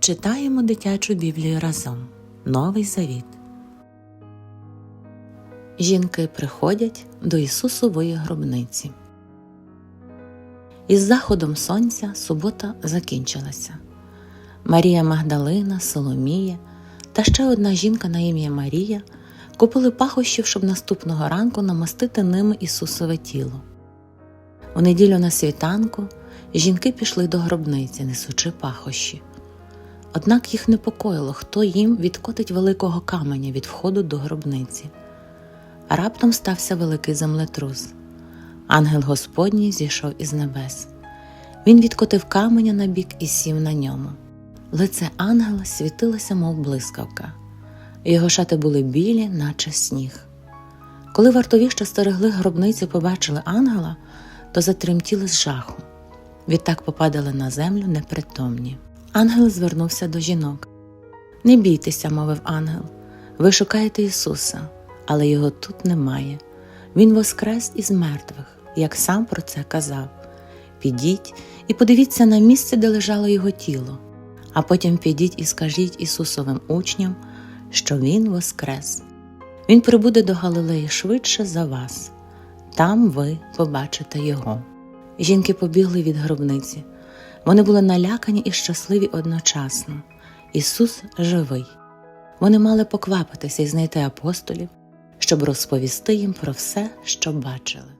Читаємо дитячу Біблію разом. Новий Завіт. Жінки приходять до Ісусової гробниці. Із заходом сонця субота закінчилася. Марія Магдалина, Соломія та ще одна жінка на ім'я Марія купили пахощів, щоб наступного ранку намастити ними Ісусове тіло. У неділю на світанку жінки пішли до гробниці, несучи пахощі. Однак їх непокоїло, хто їм відкотить великого каменя від входу до гробниці. Раптом стався великий землетрус. Ангел Господній зійшов із небес. Він відкотив каменя на бік і сів на ньому. Лице ангела світилося, мов блискавка. Його шати були білі, наче сніг. Коли вартові, що стерегли гробницю, побачили ангела, то затремтіли з жаху. Відтак попадали на землю непритомні. Ангел звернувся до жінок. Не бійтеся, мовив ангел. Ви шукаєте Ісуса, але його тут немає. Він воскрес із мертвих, як сам про це казав. Підіть і подивіться на місце, де лежало його тіло, а потім підіть і скажіть Ісусовим учням, що Він воскрес. Він прибуде до Галилеї швидше за вас. Там ви побачите Його. Жінки побігли від гробниці. Вони були налякані і щасливі одночасно. Ісус живий. Вони мали поквапитися і знайти апостолів, щоб розповісти їм про все, що бачили.